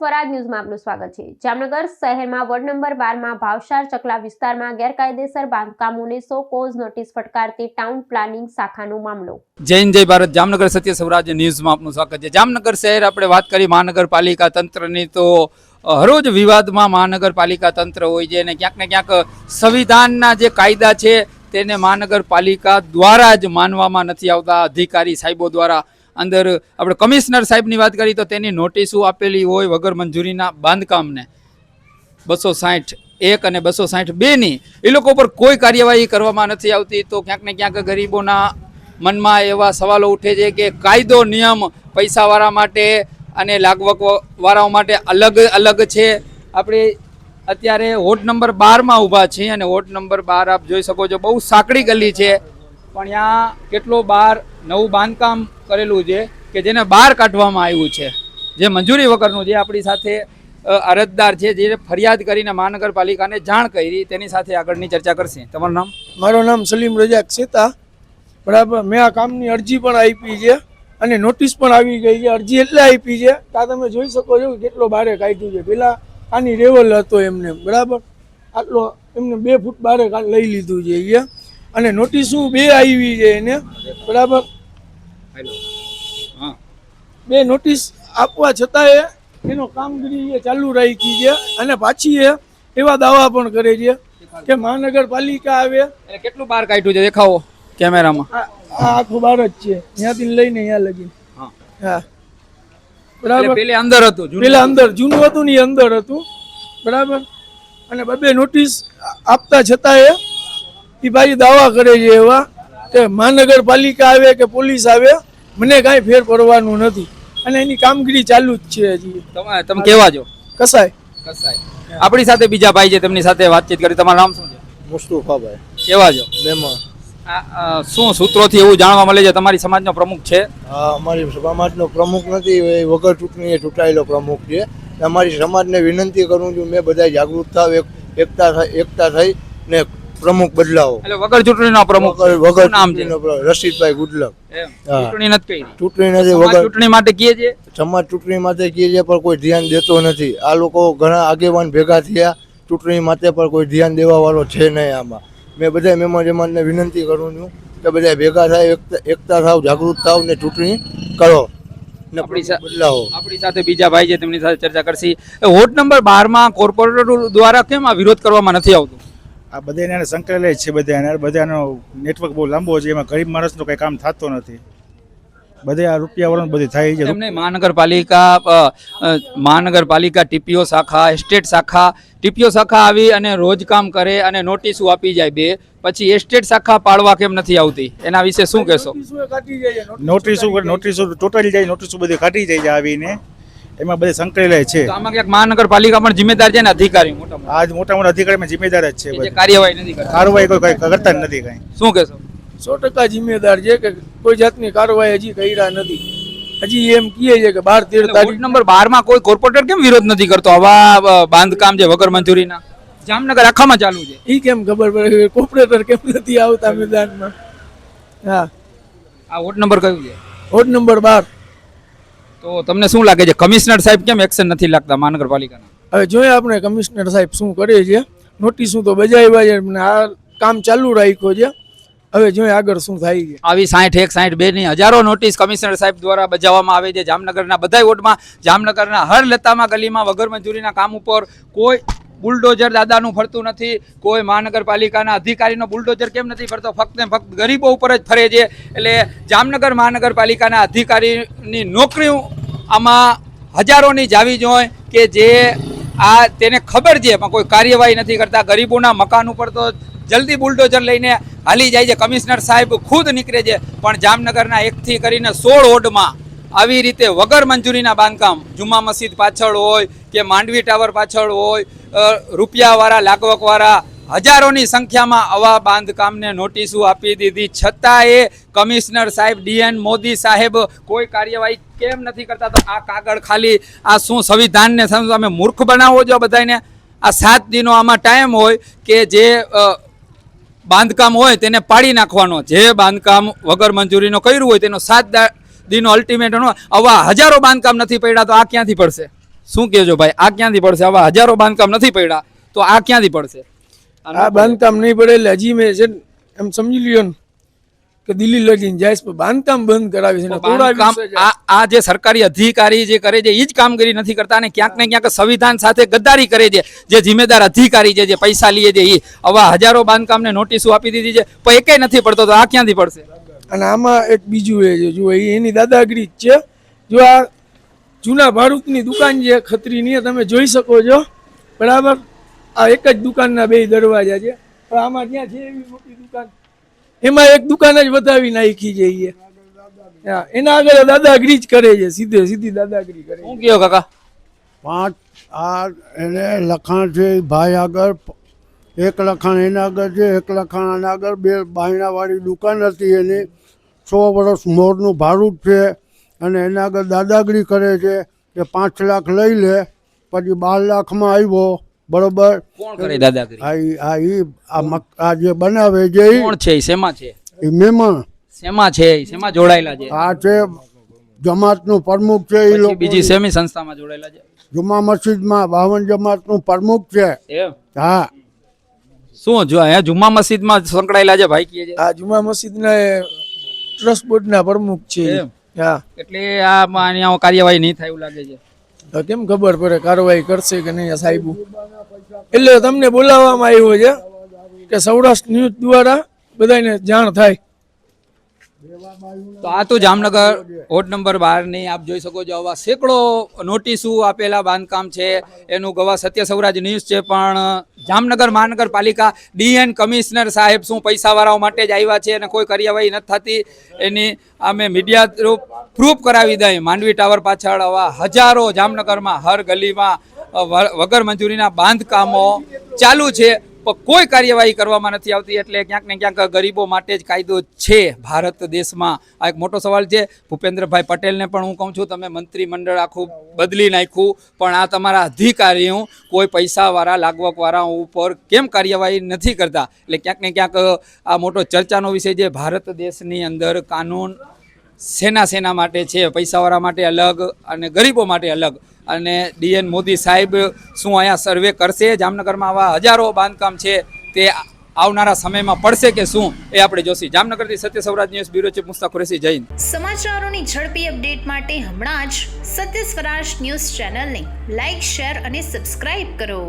સ્વરાજ ન્યૂઝમાં આપનું સ્વાગત છે. જામનગર શહેરમાં વોર્ડ નંબર બારમાં ભાવસાર ચકલા વિસ્તારમાં ગેરકાયદેસર બાંધકામોને સો કોઝ નોટિસ ફટકારતી ટાઉન પ્લાનિંગ શાખાનો મામલો. જૈન જય ભારત. જામનગર સત્ય સ્વરાજ ન્યૂઝમાં આપનું સ્વાગત છે. જામનગર શહેર આપણે વાત કરી મહાનગરપાલિકા તંત્રની તો હરોજ વિવાદમાં મહાનગરપાલિકા તંત્ર હોય છે અને ક્યાંક ને ક્યાંક સંવિધાનના જે કાયદા છે તેને મહાનગરપાલિકા દ્વારા જ માનવામાં નથી આવતા. અધિકારી સાહેબો દ્વારા અંદર આપણે કમિશનર સાહેબની વાત કરી તો તેની નોટિસો આપેલી હોય વગર મંજૂરીના બાંધકામને. બસો સાઠ એક અને બસો સાઠ બેની એ લોકો પર કોઈ કાર્યવાહી કરવામાં નથી આવતી. તો ક્યાંક ને ક્યાંક ગરીબોના મનમાં એવા સવાલો ઉઠે છે કે કાયદો નિયમ પૈસાવાળા માટે અને લાગવક વાળાઓ માટે અલગ અલગ છે. આપણે અત્યારે વોર્ડ નંબર બારમાં ઊભા છીએ અને વોર્ડ નંબર બાર આપ જોઈ શકો છો બહુ સાંકડી ગલી છે. પણ ત્યાં કેટલો બાર નવું બાંધકામ કરેલું છે કે જેને બહાર કાઢવામાં આવ્યું છે. જે મંજૂરી વગરનું જે આપણી સાથે અરજદાર છે, જે ફરિયાદ કરીને મહાનગરપાલિકાને જાણ કરી, તેની સાથે આગળની ચર્ચા કરશે. તમારું નામ? મારું નામ સલીમ રજાક સેતા. બરાબર, મેં આ કામની અરજી પણ આપી છે અને નોટિસ પણ આવી ગઈ છે. અરજી એટલે આપી છે આ તમે જોઈ શકો છો કે કેટલો બારે કાઢ્યું છે. પેલા આની રેવલ હતો એમને. બરાબર? આટલો એમને બે ફૂટ બારે લઈ લીધું છે એ અને નોટિસો બે આવી છે એને. બરાબર? હા. બે નોટિસ આપવા છતાંય એનો કામગીરી એ ચાલુ રાખી છે અને પાછી એ એવા દાવા પણ કરે છે કે મહાનગરપાલિકા આવે. કેટલું બહાર કાઢ્યું છે દેખાવો કેમેરામાં? આ આખું બાર જ છે. ત્યાંથી લઈને અહીંયા લગી હા. બરાબર? પેલે અંદર હતું. પેલા અંદર જૂનું હતું ને અંદર હતું. બરાબર? અને બબે નોટિસ આપતા છતાંય એ ભાઈ દાવા કરે છે એવા. કે મહાનગરપાલિકા આવે કે પોલીસ આવે મને કાંઈ ફેર પડવાનું નથી. અને એની કામગીરી ચાલુ જ છે હજી. તમે તમે કેવા છો? કસાય. કસાય. આપણી સાથે બીજા ભાઈ છે તેમની સાથે વાતચીત કરી. તમારું નામ શું છે? મુસ્તુફાભાઈ. કેવા છો? આ, શું સૂત્રોથી એવું જાણવા મળે છે તમારી સમાજનો પ્રમુખ છે? અમારી સમાજનો પ્રમુખ નથી એ વગર ચૂંટણીએ ચૂંટાયેલો પ્રમુખ છે. અમારી સમાજને વિનંતી કરું છું મેં બધા જાગૃત થાવ એકતા થઈ- એકતા થઈ ને પ્રમુખ બદલાવો. એટલે વગર ચૂંટણીના પ્રમુખ વગર નામ છે? રશીદભાઈ ગુડલક. ચૂંટણી નથી કરી. ચૂંટણી નથી વગર ચૂંટણી માટે કીએ છે? સમાજ ચૂંટણી માટે કહે છે પણ કોઈ ધ્યાન દેતો નથી. આ લોકો ઘણા આગેવાન ભેગા થયા ચૂંટણી માટે પણ કોઈ ધ્યાન દેવા વાળો છે નહીં આમાં. મેં બધા મહેમાન જમાનને વિનંતી કરું છું કે બધા ભેગા થાય એકતા- થાવ જાગૃત થાવ ને ચૂંટણી કરો. આપણી બદલાવો. આપણી સાથે બીજા ભાઈ છે તેમની સાથે ચર્ચા કરશી. વોર્ડ નંબર બારમાં કોર્પોરેટર દ્વારા કેમ આ વિરોધ કરવામાં નથી આવતું? આ બધા એને સંકળાયેલા જ છે બધા એને બધાનો નેટવર્ક બહુ લાંબો છે એમાં ગરીબ માણસનું કંઈ કામ થતું નથી. બધે આ રૂપિયા વરણ બધું થાય છે. તમને મહાનગરપાલિકા મહાનગરપાલિકા ટીપીઓ શાખા એસ્ટેટ શાખા ટીપીઓ શાખા આવી અને રોજ કામ કરે અને નોટિસો આપી જાય બે પછી એસ્ટેટ શાખા પાડવા કેમ નથી આવતી? એના વિશે શું કહેશો? નોટિસો. નોટિસો ટોટલ જાય નોટિસો બધી કાઢી જાય આવીને. એમાં બધે સંકળાયેલા છે. તો આમાં ક્યાંક મહાનગરપાલિકા પણ જિમ્મેદાર છે ને અધિકારી મોટા મોટા આજ મોટા મોટા અધિકારીમાં જિમ્મેદાર જ છે જે બધા. કાર્યવાહી નથી કરતા. કાર્યવાહી કોઈ કંઈ કરતા જ નથી કાંઈ. શું કહેશો? સો ટકા જિમ્મેદાર છે કે કોઈ જાતની કાર્યવાહી હજી કર્યા નથી. હજી એમ કહે છે કે બાર તેર વોર્ડ તારીખ નંબર બારમાં કોઈ કોર્પોરેટર કેમ વિરોધ નથી કરતો? આવા અ, બાંધકામ છે વગર મંજૂરીના. જામનગર આખામાં ચાલુ છે. ઈ કેમ ખબર પડે કોર્પોરેટર કેમ નથી આવતા મેદાનમાં? હા. આ વોર્ડ નંબર કયું છે? વોર્ડ નંબર બાર. તો તમને શું લાગે છે? કમિશનર સાહેબ કેમ એક્શન નથી લાગતા મહાનગરપાલિકાના? હવે જોઈએ આપણે કમિશનર સાહેબ શું કરે છે. નોટિસો તો બજાવ્યા છે અને આ કામ ચાલુ રાખ્યો છે. હવે જોઈએ આગળ શું થાય છે. આવી સાઠ એક સાઠ બે ની હજારો નોટિસ કમિશનર સાહેબ દ્વારા બજાવવામાં આવે છે. જામનગરના બધા વોર્ડમાં જામનગરના હર લતામાં ગલીમાં વગર મંજૂરીના કામ ઉપર કોઈ બુલડોઝર દાદાનું ફરતું નથી, કોઈ મહાનગરપાલિકાના અધિકારીનો બુલડોઝર કેમ નથી ફરતો? ફક્ત ને ફક્ત ગરીબો ઉપર જ ફરે છે. એટલે જામનગર મહાનગરપાલિકાના અધિકારીની નોકરીઓ આમાં હજારોની જાવી જોઈએ કે જે આ તેને ખબર છે પણ કોઈ કાર્યવાહી નથી કરતા. ગરીબોના મકાન ઉપર તો જલ્દી બુલડોઝર લઈને હાલી જાય છે. કમિશનર સાહેબ ખુદ નીકળે છે. પણ જામનગરના એકથી કરીને સોળ ઓડમાં આવી રીતે વગર મંજૂરીના બાંધકામ, જુમા મસ્જિદ પાછળ હોય કે માંડવી ટાવર પાછળ હોય રૂપિયાવાળા લાગવકવાળા હજારોની સંખ્યામાં આવા બાંધકામને નોટિસો આપી દીધી. છતાં એ કમિશનર સાહેબ ડીએન મોદી સાહેબ કોઈ કાર્યવાહી કેમ નથી કરતા? તો આ કાગળ ખાલી, આ શું સંવિધાનને સમજો તમે મૂર્ખ બનાવો છો બધાને આ સાત દિનો આમાં ટાઈમ હોય કે જે બાંધકામ હોય તેને પાડી નાખવાનો. જે બાંધકામ વગર મંજૂરીનો કર્યું હોય તેનો સાત દિનો અલ્ટિમેટ આવા હજારો બાંધકામ નથી પડ્યા તો આ ક્યાંથી પડશે? શું કહેજો ભાઈ? આ ક્યાંથી પડશે? આવા હજારો બાંધકામ નથી પડ્યા તો આ ક્યાંથી પડશે? આ બાંધકામ નહીં પડે એટલે હજી મેં છે એમ સમજી લ્યો ને કે દિલ્હી લગીને જાય છે, બાંધકામ બંધ કરાવી છે. આ જે સરકારી અધિકારી જે કરે છે એ જ કામગીરી નથી કરતા અને ક્યાંક ને ક્યાંક સંવિધાન સાથે ગદ્દારી કરે છે જે જિમ્મેદાર અધિકારી છે જે પૈસા લે છે એ આવા હજારો બાંધકામને નોટિસો આપી દીધી છે પણ એકેય નથી પડતો તો આ ક્યાંથી પડશે? અને આમાં એક બીજું એ છે જો એની દાદાગીરી જ છે. જો આ જૂના ભાડૂતની દુકાન છે ખત્રીની તમે જોઈ શકો છો. બરાબર? આ એક જ દુકાનના બે દરવાજા છે. પણ આમાં ત્યાં છે એવી મોટી દુકાન. એમાં એક દુકાન જ બતાવી નાખી છે એના આગળ દાદાગીરી જ કરે છે સીધે સીધી દાદાગીરી કરે હું શું કયો કાકા? પાંચ આ એને લખાણ છે ભાઈ આગળ એક લખાણ એના આગળ છે એક લખાણ આના આગળ બે બાયણાવાળી દુકાન હતી એની. સો વર્ષ મોરનું ભાડું છે. અને એના આગળ દાદાગીરી કરે છે કે પાંચ લાખ લઈ લે પછી બાર લાખમાં આવ્યો બરોબર? કોણ કરે દાદાગીરી? આ ઈ- આ આ મક આ જે બનાવે છે કોણ છે શેમાં છે? એ મેમણ. શેમાં છે શેમાં જોડાયેલા છે? આ છે જમાતનું પ્રમુખ છે એ લોકો. બીજી સેમી સંસ્થામાં જોડાયેલા છે? જુમા મસ્જિદમાં બાવન જમાતનું પ્રમુખ છે. હા. શું જો અહીંયા જુમા મસ્જિદમાં સંકળાયેલા છે ભાઈ કહે છે? આ જુમા મસ્જિદના ટ્રસ્ટ બોર્ડના પ્રમુખ છે એમ. એટલે આ અહીંયા કાર્યવાહી નહીં થાય એવું લાગે છે. તો કેમ ખબર પડે કાર્યવાહી કરશે કે નહીં સાહેબુ? એટલે તમને બોલાવવામાં આવ્યો છે કે સૌરાષ્ટ્ર ન્યૂઝ દ્વારા બધાને જાણ થાય. તો આ તો જામનગર વોર્ડ નંબર બારની આપ જોઈ શકો છો આવા સેંકડો નોટિસો આપેલા બાંધકામ છે. એનું ગવા સત્ય સૌરાજ ન્યૂઝ છે, પણ જામનગર મહાનગરપાલિકા ડીએન કમિશનર સાહેબ શું પૈસાવાળાઓ માટે જ આવ્યા છે અને કોઈ કાર્યવાહી નથી થતી. એની અમે મીડિયા થ્રુ પ્રૂફ કરાવી દઈએ માંડવી ટાવર પાછળ આવા હજારો જામનગરમાં હર ગલીમાં વગર મંજૂરીના બાંધકામો ચાલુ છે. પણ કોઈ કાર્યવાહી કરવામાં નથી આવતી એટલે ક્યાંક ને ક્યાંક ગરીબો માટે જ કાયદો છે. ભારત દેશમાં આ એક મોટો સવાલ છે. ભૂપેન્દ્રભાઈ પટેલને પણ હું કહું છું, તમે મંત્રીમંડળ આખું બદલી નાખ્યું, પણ આ તમારા અધિકારીઓ કોઈ પૈસાવાળા, લાગવકવાળા ઉપર કેમ કાર્યવાહી નથી કરતા? એટલે ક્યાંક ને ક્યાંક આ મોટો ચર્ચાનો વિષય છે. ભારત દેશની અંદર કાનૂન સેના સેના માટે છે, પૈસાવાળા માટે અલગ અને ગરીબો માટે અલગ. અને ડીએન મોદી સાહેબ શું અહીંયા સર્વે કરશે? જામનગરમાં આવા હજારો બાંધકામ છે, તે આવનારા સમયમાં પડશે કે શું? એ આપણે Joshi. જામનગરથી Satya Sauraj news bureau chief Musta Qureshi. Jain સમાચારોની ઝડપી અપડેટ માટે હમણાં જ સત્ય સ્વરાજ ન્યૂઝ ચેનલને લાઇક શેર અને સબસ્ક્રાઇબ કરો.